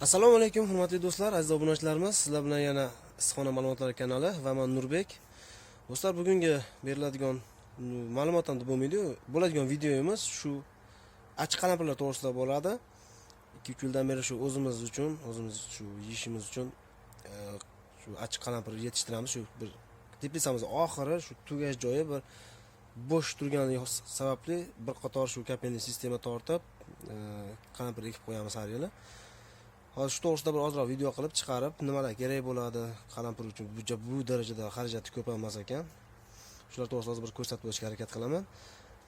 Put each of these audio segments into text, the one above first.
assalomu alaykum hurmatli do'stlar aziz obunachilarimiz. Sizlar bilan yana issiqxona ma'lumotlari kanali va man nurbek. Do'stlar bugungi beriladigan ma'lumot ham deb bo'lmaydi bo'ladigan videomiz shu achchiq qalampirlar to'g'risida bo'ladi. Ikki uch yildan beri shu o'zimiz uchun o'zimiz shu yeyishimiz uchun e, shu achchiq qalampir yetishtiramiz. Shu bir teplitsamiz oxiri shu tugash joyi bir bo'sh turganligi sababli bir qator shu kapelniy sistema tortib e, qalampir ekib qo'yamiz har yili. Hozir shu to'g'risida bir ozroq video qilib chiqarib nimalar kerak bo'ladi? Qalampir uchun bu, bu darajada xarajati ko'p emas ekan. Shular to'g'risida hozir bir ko'rsatib o'tishga harakat qilaman.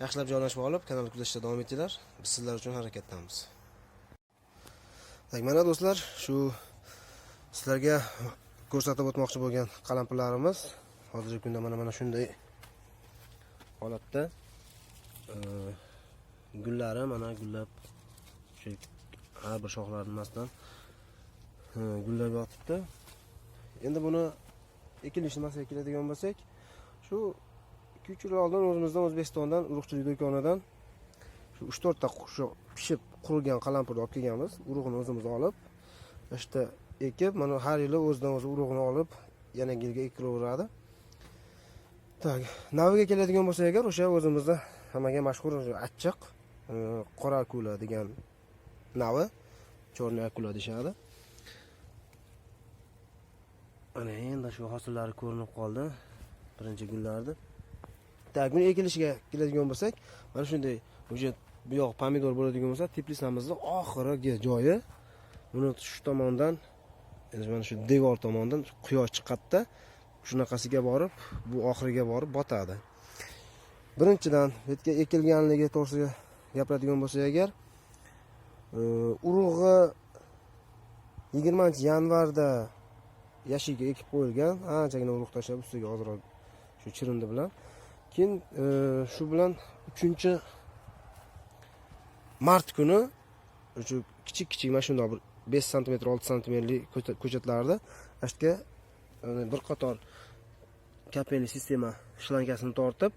Yaxshilab joylashib olib kanalni kuzatishda davom etinglar. Biz sizlar uchun harakatdamiz. Mana do'stlar shu sizlarga ko'rsatib o'tmoqchi bo'lgan qalampirlarimiz hozirgi kunda mana mana shunday holatda Ee, gullari mana gullab shu har bir shoxlari nimasidan e, gullab yotibdi endi buni ekilish nimasiga keladigan bo'lsak shu ikki uch yil oldin o'zimizdan o'zbekistondan urug'chilik do'konidan shu uch to'rtta shu pishib qurilgan qalampirni olib kelganmiz urug'ini o'zimiz olib yerda ekib mana har yili o'zidan o'zi urug'ini olib yana yilga ekilaveradi tak naviga keladigan bo'lsak agar o'sha o'zimizda hammaga mashhur achchiq qora akula degan navi черный akula deyishadi mana endi shu hosillari ko'rinib qoldi birinchi gullarni так buni ekilishiga keladigan bo'lsak mana shunday уже bu yoq pomidor bo'ladigan bo'lsa teplitsamizni oxirgi joyi buni shu tomondan endi mana shu devor tomondan quyosh chiqadida shunaqasiga borib bu oxiriga borib botadi birinchidan bu yerga ekilganligi to'g'risida gapiradigan bo'lsak agar e, urug'i yigirmanchi yanvarda yashikka ekib qo'yilgan. Anchagina urug' tashlab ustiga ozroq shu chirindi bilan. Keyin e, shu bilan uchinchi mart kuni shu kichik kichik mana shundoq bir besh santimetr olti santimetrlik ko'chatlarda ana shu e, bir qator kapelli sistema shlankasini tortib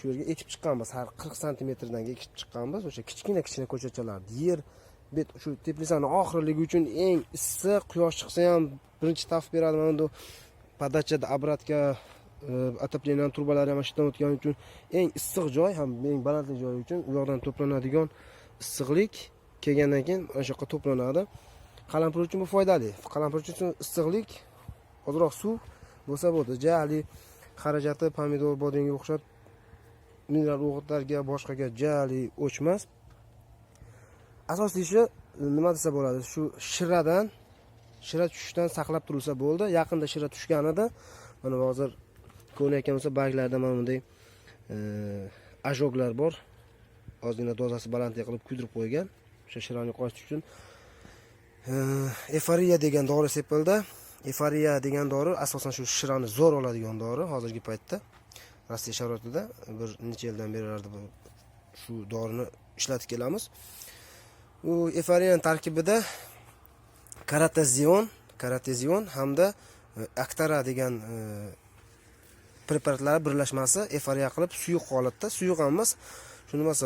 shu yerga ekib chiqqanmiz. Har qirq santimetrdan ekib chiqqanmiz. O'sha kichkina kichkina ko'chachalarni yer bet shu teplitsani oxirligi uchun eng issiq quyosh chiqsa ham birinchi taf beradi mana bu podachada обратка отопленияni e, trubalari ham mana shu yerdan o'tgani uchun eng issiq joy ham eng balandlik joyi uchun u yoqdan to'planadigan issiqlik kelgandan keyin mana shu yoqqa to'planadi qalampir uchun bu foydali. Qalampir uchun issiqlik ozroq suv bo'lsa bo'ldi. Ja haligi xarajati pomidor bodringga o'xshab mineral o'g'itlarga boshqaga jali o'chmas. Asosiy e, nima desa bo'ladi shu shiradan shira tushishdan saqlab turilsa bo'ldi. Yaqinda shira tushgan edi. Mana hozir ko'rinayotgan bo'lsa barglarda mana bunday e, ajoglar bor. Ozgina dozasi balandlik qilib kuydirib qo'ygan. O'sha shirani yo'qotish uchun e, efariya degan dori sepildi. Efariya degan dori asosan shu shirani zo'r oladigan dori hozirgi paytda. Rossiya sharoitida bir necha yildan beri shu dorini ishlatib kelamiz. U eforiyani tarkibida karatezion karatezion hamda e, aktara degan e, preparatlar birlashmasi eforiya qilib suyuq holatda suyuq ham emas. Shu nimasi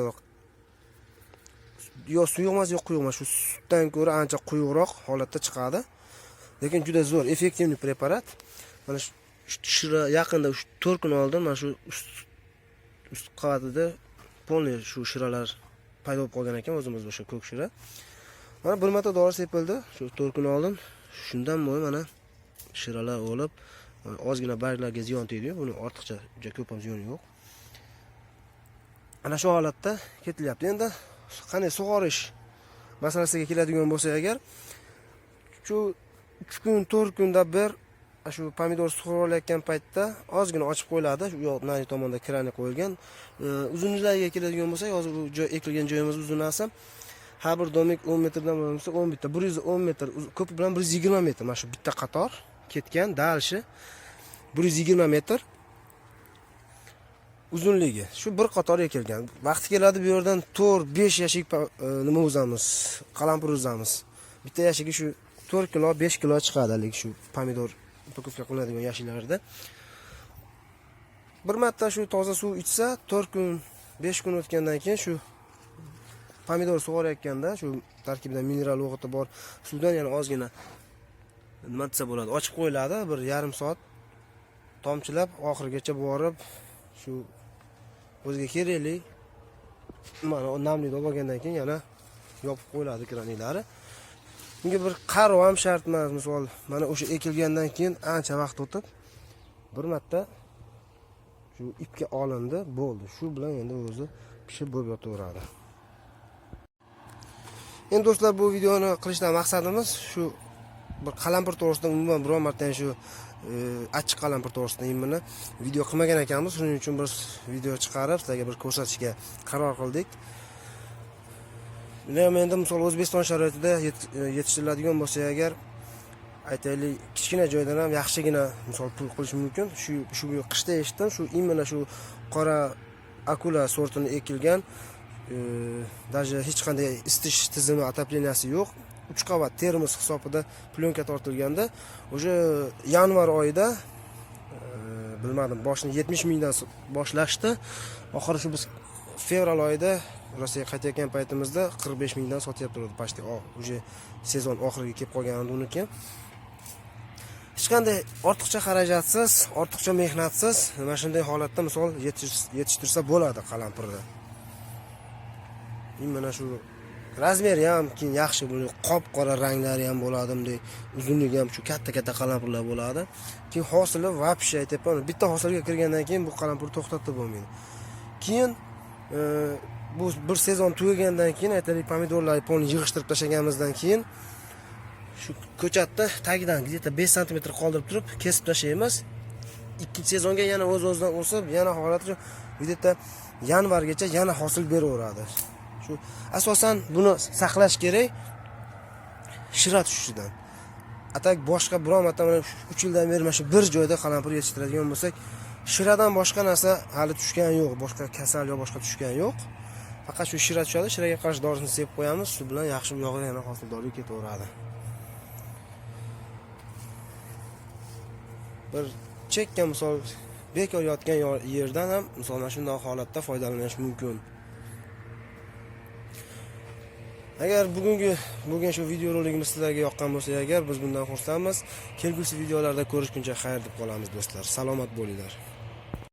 yo suyuq emas yo quyuq emas. Shu sutdan ko'ra ancha quyuqroq holatda chiqadi. Lekin juda zo'r effektivniy preparat. Mana shira yaqinda uch to'rt kun oldin mana shu ust qavatida полный shu shiralar paydo bo'lib qolgan ekan o'zimiz o'sha ko'k shira mana bir marta dori sepildi shu to'rt kun oldin shundan buyon mana shiralar o'lib ozgina barglarga ziyon tegdi buni ortiqcha juda ko'p ham ziyoni yo'q ana shu holatda ketilyapti endi qanday sug'orish masalasiga keladigan bo'lsak agar shu uch kun to'rt kunda bir shu pomidor sug'orilayotgan paytda ozgina ochib qo'yiladi. U yoq nari tomonda krani qo'yilgan. Uzunliklariga keladigan bo'lsak hozir bu joy ekilgan joyimiz uzunasi har bir domik o'n metrdan bo'lsa o'n bitta bir yuz o'n metr ko'pi bilan bir yuz yigirma metr. Mana shu bitta qator ketgan dalishi bir yuz yigirma metr uzunligi. Shu bir qator ekilgan vaqti keladi bu yerdan to'rt besh yashik nima o'zamiz qalampir to'rt kilo besh kilo chiqadi haligi shu pomidor упаковка qiladigan yashiklarda bir marta shu toza suv ichsa to'rt kun besh kun o'tgandan keyin shu pomidor sug'orayotganda shu tarkibida mineral o'g'iti bor suvdan yana ozgina nima desa bo'ladi ochib qo'yiladi bir yarim soat tomchilab oxirigacha borib shu o'ziga kerakli mana namlikni olib olgandan keyin yana yopib qo'yiladi kranlari bunga bir qarov ham shart emas misol. Mana o'sha ekilgandan keyin ancha vaqt o'tib bir marta shu ipga olindi bo'ldi. Shu bilan endi o'zi pishib bo'lib yotaveradi. Endi do'stlar bu videoni qilishdan maqsadimiz shu bir qalampir to'g'risida umuman biron marta shu e, achchiq qalampir to'g'risida buni video qilmagan ekanmiz. Shuning uchun bir video chiqarib sizlarga bir ko'rsatishga qaror qildik. Buni ham endi misol o'zbekiston sharoitida e, yetishtiriladigan bo'lsa agar aytaylik kichkina joydan ham yaxshigina misol pul qilish mumkin. Shu shu qishda eshitdim shu именно shu qora akula sortini ekilgan e, даже hech qanday isitish tizimi отопленияsi yo'q. Uch qavat termos hisobida plyonka tortilganda уже yanvar oyida e, bilmadim boshini yetmish mingdan boshlashdi. Oxiri shu biz fevral oyida rossiyaga qaytayotgan paytimizda qirq besh mingdan sotyapti почти уже sezon oxiriga kelib qolgan uniki hech qanday ortiqcha xarajatsiz ortiqcha mehnatsiz mana shunday holatda misol yetish- yetishtirsa bo'ladi qalampirni mana shu razmeri ham keyin yaxshi bo'ladi qop qora ranglari ham bo'ladi bunday uzunligi ham shu katta katta qalampirlar bo'ladi. Keyin hosili вообще aytyapman bitta hosilga kirgandan keyin bu qalampirni to'xtatib bo'lmaydi. Keyin bu bir sezon tugagandan keyin aytaylik pomidorlarni polni yig'ishtirib tashlaganimizdan keyin shu ko'chatni tagidan где то besh santimetr qoldirib turib kesib tashlaymiz. Ikkinchi sezonga yana o'z o'zidan o'sib yana holati где то yanvargacha yana hosil beraveradi. Shu asosan buni saqlash kerak shira tushishidan. Atak boshqa biron marta mana uch yildan beri mana shu bir joyda qalampir yetishtiradigan bo'lsak shiradan boshqa narsa hali tushgan yo'q. Boshqa kasal yo boshqa tushgan yo'q. Faqat shu shira tushadi shiraga qarshi dorisini sepib qo'yamiz. Shu bilan yaxshi bu yog'i yana hosildorlik ketaveradi. Bir chekka misol bekor yotgan yerdan ham misol mana shunday holatda foydalanish mumkin. Agar bugungi bo'lgan shu videorolikimiz sizlarga yoqqan bo'lsa agar biz bundan xursandmiz kelgusi videolarda ko'rishguncha xayr deb qolamiz do'stlar. Salomat bo'linglar.